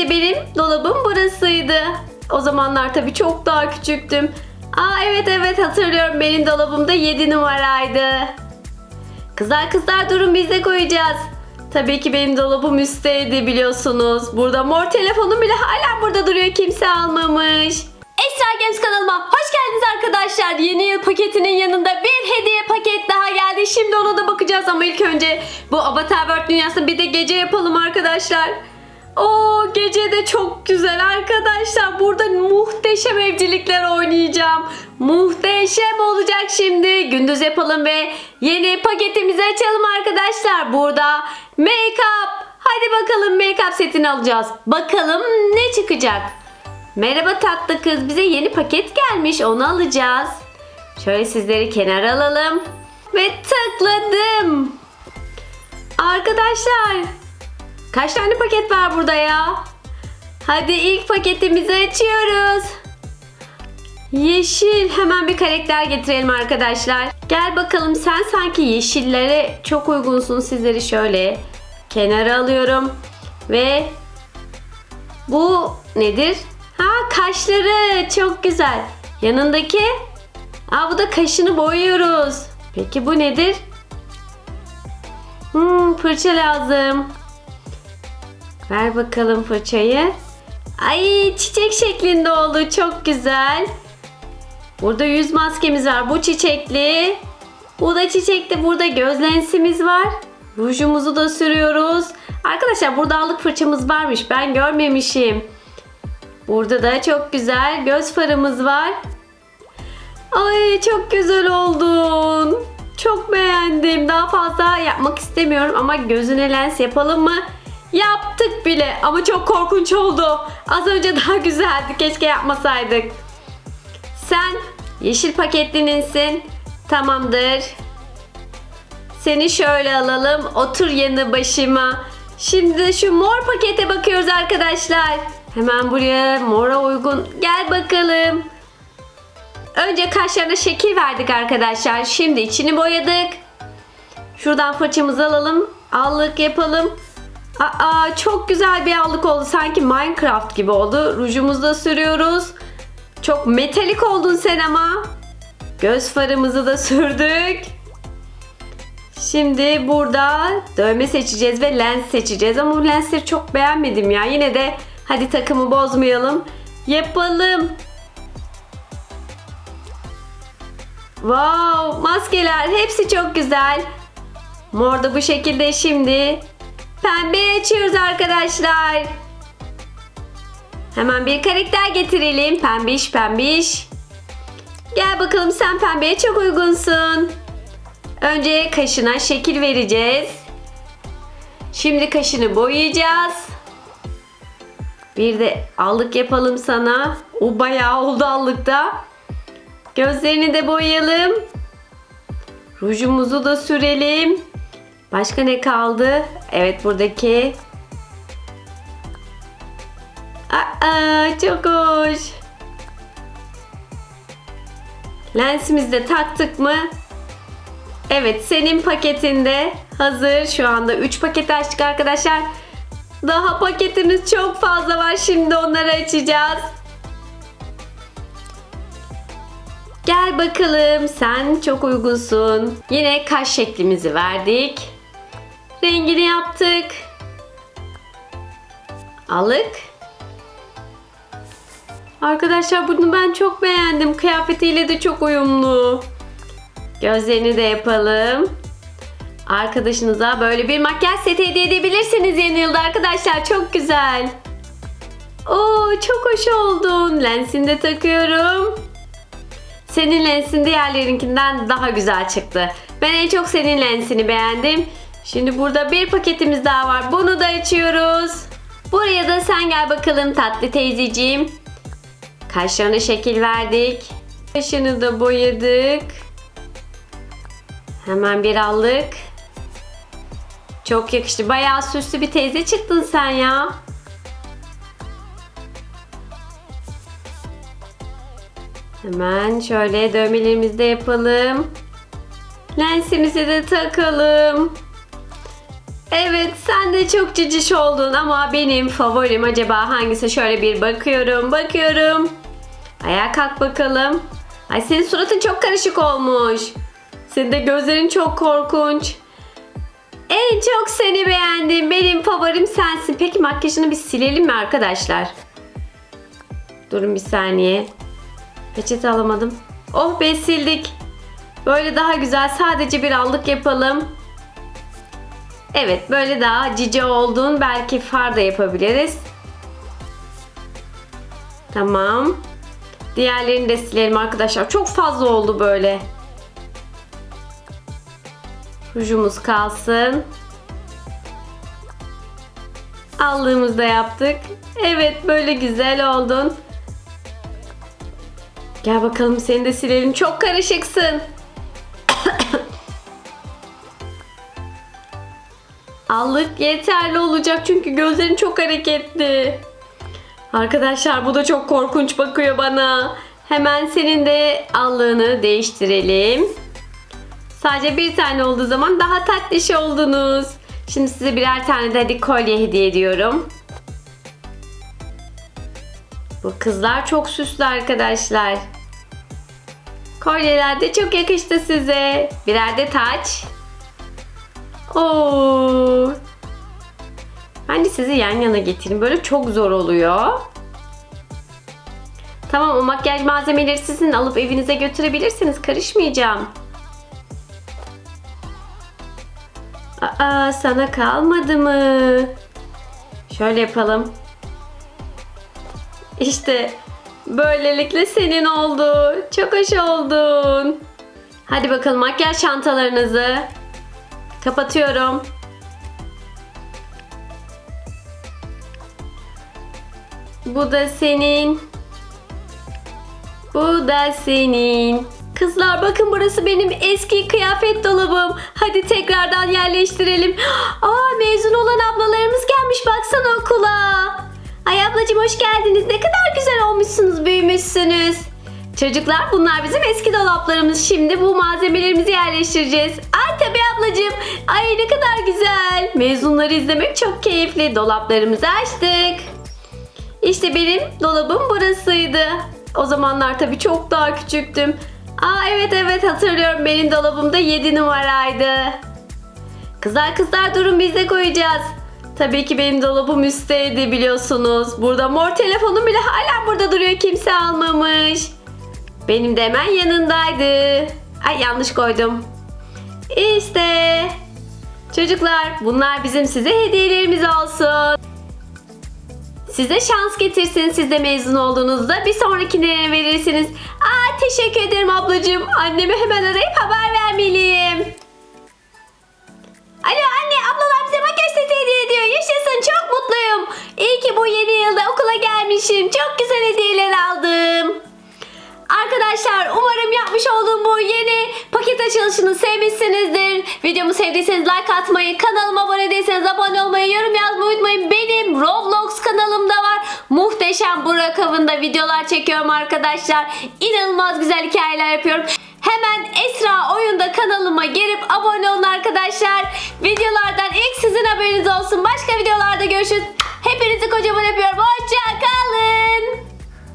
İşte benim dolabım burasıydı. O zamanlar tabii çok daha küçüktüm. Aa evet evet hatırlıyorum benim dolabımda 7 numaraydı. Kızlar kızlar durun biz koyacağız. Tabii ki benim dolabım üstteydi biliyorsunuz. Burada mor telefonum bile hala burada duruyor kimse almamış. Esra Games kanalıma hoş geldiniz arkadaşlar. Yeni yıl paketinin yanında bir hediye paket daha geldi. Şimdi ona da bakacağız ama ilk önce bu Avatar World dünyasını bir de gece yapalım arkadaşlar. O gece de çok güzel arkadaşlar. Burada muhteşem evcilikler oynayacağım. Muhteşem olacak şimdi. Gündüz yapalım ve yeni paketimizi açalım arkadaşlar. Burada make-up. Hadi bakalım make-up setini alacağız. Bakalım ne çıkacak. Merhaba tatlı kız. Bize yeni paket gelmiş. Onu alacağız. Şöyle sizleri kenara alalım. Ve tıkladım. Arkadaşlar Kaç tane paket var burada ya? Hadi ilk paketimizi açıyoruz. Yeşil. Hemen bir karakter getirelim arkadaşlar. Gel bakalım sen sanki yeşillere çok uygunsun. Sizleri şöyle kenara alıyorum. Ve bu nedir? Ha kaşları çok güzel. Yanındaki? Aa bu da kaşını boyuyoruz. Peki bu nedir? Hmm, fırça lazım. Ver bakalım fırçayı. Ay çiçek şeklinde oldu. Çok güzel. Burada yüz maskemiz var. Bu çiçekli. Bu da çiçekli. Burada göz lensimiz var. Rujumuzu da sürüyoruz. Arkadaşlar burada allık fırçamız varmış. Ben görmemişim. Burada da çok güzel göz farımız var. Ay çok güzel oldun. Çok beğendim. Daha fazla yapmak istemiyorum ama gözüne lens yapalım mı? Yaptık bile ama çok korkunç oldu. Az önce daha güzeldi. Keşke yapmasaydık. Sen yeşil paketlininsin. Tamamdır. Seni şöyle alalım. Otur yanı başıma. Şimdi şu mor pakete bakıyoruz arkadaşlar. Hemen buraya mora uygun. Gel bakalım. Önce kaşlarına şekil verdik arkadaşlar. Şimdi içini boyadık. Şuradan fırçamızı alalım. Allık yapalım. Aa çok güzel bir allık oldu. Sanki Minecraft gibi oldu. Rujumuzu da sürüyoruz. Çok metalik oldun sen ama. Göz farımızı da sürdük. Şimdi burada dövme seçeceğiz ve lens seçeceğiz. Ama bu lensleri çok beğenmedim ya. Yine de hadi takımı bozmayalım. Yapalım. Wow, maskeler hepsi çok güzel. Mor da bu şekilde şimdi. Pembe açıyoruz arkadaşlar. Hemen bir karakter getirelim. Pembiş pembiş. Gel bakalım sen pembeye çok uygunsun. Önce kaşına şekil vereceğiz. Şimdi kaşını boyayacağız. Bir de allık yapalım sana. O bayağı oldu allıkta. Gözlerini de boyayalım. Rujumuzu da sürelim. Başka ne kaldı? Evet buradaki. Aa, çok hoş. Lensimizi de taktık mı? Evet senin paketinde hazır. Şu anda 3 paket açtık arkadaşlar. Daha paketimiz çok fazla var. Şimdi onları açacağız. Gel bakalım sen çok uygunsun. Yine kaş şeklimizi verdik. Rengini yaptık. Alık. Arkadaşlar bunu ben çok beğendim. Kıyafetiyle de çok uyumlu. Gözlerini de yapalım. Arkadaşınıza böyle bir makyaj seti hediye edebilirsiniz yeni yılda arkadaşlar. Çok güzel. Oo çok hoş oldun. Lensini de takıyorum. Senin lensin diğerlerinkinden daha güzel çıktı. Ben en çok senin lensini beğendim. Şimdi burada bir paketimiz daha var. Bunu da açıyoruz. Buraya da sen gel bakalım tatlı teyzeciğim. Kaşlarına şekil verdik. Kaşını da boyadık. Hemen bir aldık. Çok yakıştı. Bayağı süslü bir teyze çıktın sen ya. Hemen şöyle dövmelerimizi de yapalım. Lensimizi de takalım. Evet sen de çok ciciş oldun ama benim favorim acaba hangisi? Şöyle bir bakıyorum bakıyorum. Ayağa kalk bakalım. Ay senin suratın çok karışık olmuş. Senin de gözlerin çok korkunç. En çok seni beğendim. Benim favorim sensin. Peki makyajını bir silelim mi arkadaşlar? Durun bir saniye. Peçete alamadım. Oh be sildik. Böyle daha güzel sadece bir allık yapalım. Evet böyle daha cici oldun. Belki far da yapabiliriz. Tamam. Diğerlerini de silelim arkadaşlar. Çok fazla oldu böyle. Rujumuz kalsın. Allığımızı da yaptık. Evet böyle güzel oldun. Gel bakalım seni de silelim. Çok karışıksın. Allık yeterli olacak çünkü gözlerin çok hareketli. Arkadaşlar bu da çok korkunç bakıyor bana. Hemen senin de allığını değiştirelim. Sadece bir tane olduğu zaman daha tatlış oldunuz. Şimdi size birer tane de hadi kolye hediye ediyorum. Bu kızlar çok süslü arkadaşlar. Kolyeler de çok yakıştı size. Birer de taç. Oo. Bence sizi yan yana getirin. Böyle çok zor oluyor. Tamam o makyaj malzemeleri sizin alıp evinize götürebilirsiniz. Karışmayacağım. Aa sana kalmadı mı? Şöyle yapalım. İşte böylelikle senin oldu. Çok hoş oldun. Hadi bakalım makyaj çantalarınızı. Kapatıyorum. Bu da senin. Bu da senin. Kızlar bakın burası benim eski kıyafet dolabım. Hadi tekrardan yerleştirelim. Aa mezun olan ablalarımız gelmiş baksana okula. Ay ablacığım hoş geldiniz. Ne kadar güzel olmuşsunuz, büyümüşsünüz. Çocuklar bunlar bizim eski dolaplarımız. Şimdi bu malzemelerimizi yerleştireceğiz. Ay tabii ablacığım. Ay ne kadar güzel. Mezunları izlemek çok keyifli. Dolaplarımızı açtık. İşte benim dolabım burasıydı. O zamanlar tabii çok daha küçüktüm. Aa evet evet hatırlıyorum benim dolabımda 7 numaraydı. Kızlar kızlar durun biz de koyacağız. Tabii ki benim dolabım üstteydi biliyorsunuz. Burada mor telefonum bile hala burada duruyor kimse almamış. Benim de hemen yanındaydı. Ay yanlış koydum. İşte. Çocuklar bunlar bizim size hediyelerimiz olsun. Size şans getirsin siz de mezun olduğunuzda bir sonrakine verirsiniz. Aa teşekkür ederim ablacığım. Annemi hemen arayıp haber vermeliyim. Alo anne ablalar bize makyaj seti hediye ediyor. Yaşasın çok mutluyum. İyi ki bu yeni yılda okula gelmişim. Çok güzel hediyeler aldım. Arkadaşlar umarım yapmış olduğum bu yeni paket açılışını sevmişsinizdir. Videomu sevdiyseniz like atmayı, kanalıma abone değilseniz abone olmayı, yorum yazmayı unutmayın. Benim Roblox kanalımda var. Muhteşem Burak avında videolar çekiyorum arkadaşlar. İnanılmaz güzel hikayeler yapıyorum. Hemen Esra Oyunda kanalıma gelip abone olun arkadaşlar. Videolardan ilk sizin haberiniz olsun. Başka videolarda görüşürüz. Hepinizi kocaman öpüyorum. Hoşça kalın.